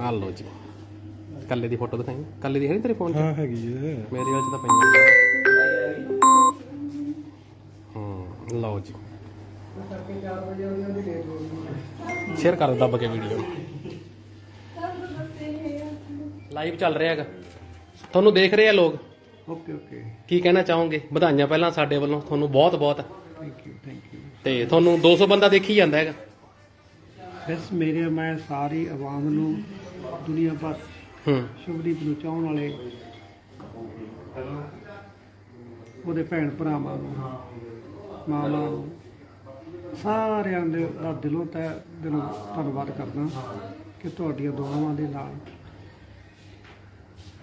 ਆ ਲਓ ਜੀ। ਕੱਲੇ ਦੀ ਫੋਟੋ ਦਿਖਾਈ। ਕੱਲੇ ਦੀ ਹੈ ਨੀ ਤੇਰੇ ਫੋਨ 'ਚ? ਹਾਂ ਹੈਗੀ ਹੈ। ਮੇਰੇ ਵਾਲ 'ਚ ਤਾਂ ਪਈਆਂ ਹੂੰ ਲਓ ਜੀ। ਸ਼ੇਅਰ ਕਰ ਦੱਬ ਕੇ ਵੀਡੀਓ ਲਾਈਵ ਚੱਲ ਰਿਹਾ ਹੈਗਾ। ਤੁਹਾਨੂੰ ਦੇਖ ਰਹੇ ਆ ਲੋਕ? ਓਕੇ ਓਕੇ ਕੀ ਕਹਿਣਾ ਚਾਹੋਗੇ? ਵਧਾਈਆਂ ਪਹਿਲਾਂ ਸਾਡੇ ਵੱਲੋਂ। ਤੁਹਾਨੂੰ ਬਹੁਤ ਬਹੁਤ। ਥੈਂਕ ਯੂ ਥੈਂਕ ਯੂ ਤੇ ਤੁਹਾਨੂੰ 200 ਬੰਦਾ ਦੇਖੀ ਜਾਂਦਾ ਹੈਗਾ। ਬਸ ਮੇਰੇ ਮੈਂ ਸਾਰੀ ਆਵਾਮ ਨੂੰ ਦੁਨੀਆ ਭਰ ਹੂੰ। ਸ਼ੁਭਦੀਪ ਨੂੰ ਚਾਹਣ ਵਾਲੇ ਉਹਦੇ ਭੈਣ ਭਰਾਵਾਂ ਨੂੰ ਮਾਵਾਂ ਨੂੰ ਸਾਰਿਆਂ ਦੇ ਦਾ ਦਿਲੋਂ ਤੈ ਦਿਲੋਂ ਧੰਨਵਾਦ ਕਰਦਾ ਕਿ ਤੁਹਾਡੀਆਂ ਦੁਆਵਾਂ ਦੇ ਨਾਲ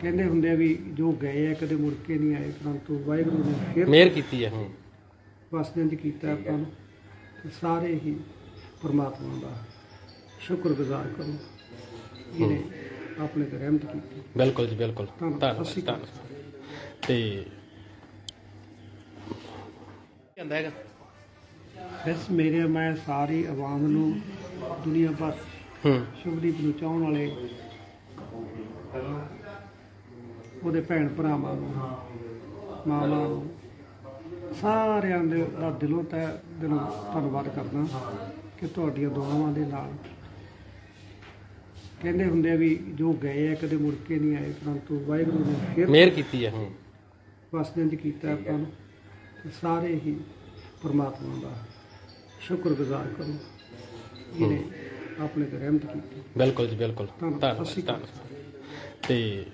ਕਹਿੰਦੇ ਹੁੰਦੇ ਆ ਵੀ ਜੋ ਗਏ ਆ ਕਦੇ ਮੁੜ ਕੇ ਨਹੀਂ ਆਏ ਪਰੰਤੂ ਵਾਹਿਗੁਰੂ ਨੇ ਫਿਰ ਮਿਹਰ ਕੀਤੀ ਹੈ। ਹੂੰ ਵਸਦਿਆਂ 'ਚ ਕੀਤਾ ਆਪਾਂ ਨੂੰ ਤੇ ਸਾਰੇ ਹੀ ਪਰਮਾਤਮਾ ਦਾ ਸ਼ੁਕਰਗੁਜ਼ਾਰ ਕਰੋ। ਜਿਹਨੇ ਆਪਣੇ ਤੇ ਰਹਿਮਤ ਕੀਤੀ ਬਿਲਕੁਲ ਜੀ ਬਿਲਕੁਲ ਧੰਨਵਾਦ। ਧੰਨਵਾਦ। ਧੰਨਵਾਦ। ਤੇ ਹੈਗਾ ਬਸ ਮੇਰੇ ਮੈਂ ਸਾਰੀ ਆਵਾਮ ਨੂੰ ਦੁਨੀਆ ਭਰ ਹੂੰ ਸ਼ੁਭਦੀਪ ਨੂੰ ਚਾਹਣ ਵਾਲੇ ਉਹਦੇ ਭੈਣ ਭਰਾਵਾਂ ਨੂੰ ਮਾਵਾਂ ਨੂੰ ਸਾਰਿਆਂ ਦੇ ਦਾ ਦਿਲੋਂ ਤੈ ਦਿਲੋਂ ਧੰਨਵਾਦ ਕਰਦਾ ਕਿ ਤੁਹਾਡੀਆਂ ਦੁਆਵਾਂ ਦੇ ਨਾਲ ਕਹਿੰਦੇ ਹੁੰਦੇ ਆ ਵੀ ਜੋ ਗਏ ਆ ਕਦੇ ਮੁੜ ਕੇ ਨਹੀਂ ਆਏ ਪਰੰਤੂ ਵਾਹਿਗੁਰੂ ਨੇ ਫਿਰ ਮਿਹਰ ਕੀਤੀ ਹੈ ਵਸਦਿਆਂ 'ਚ ਕੀਤਾ ਆਪਾਂ ਨੂੰ। ਤੇ ਸਾਰੇ ਹੀ ਪਰਮਾਤਮਾ ਦਾ ਸ਼ੁਕਰਗੁਜ਼ਾਰ ਕਰੋ। ਜਿਹਨੇ ਆਪਣੇ ਤੇ ਰਹਿਮਤ ਕੀਤੀ। ਬਿਲਕੁਲ ਜੀ ਬਿਲਕੁਲ। ਧੰਨਵਾਦ। ਧੰਨਵਾਦ। ਤੇ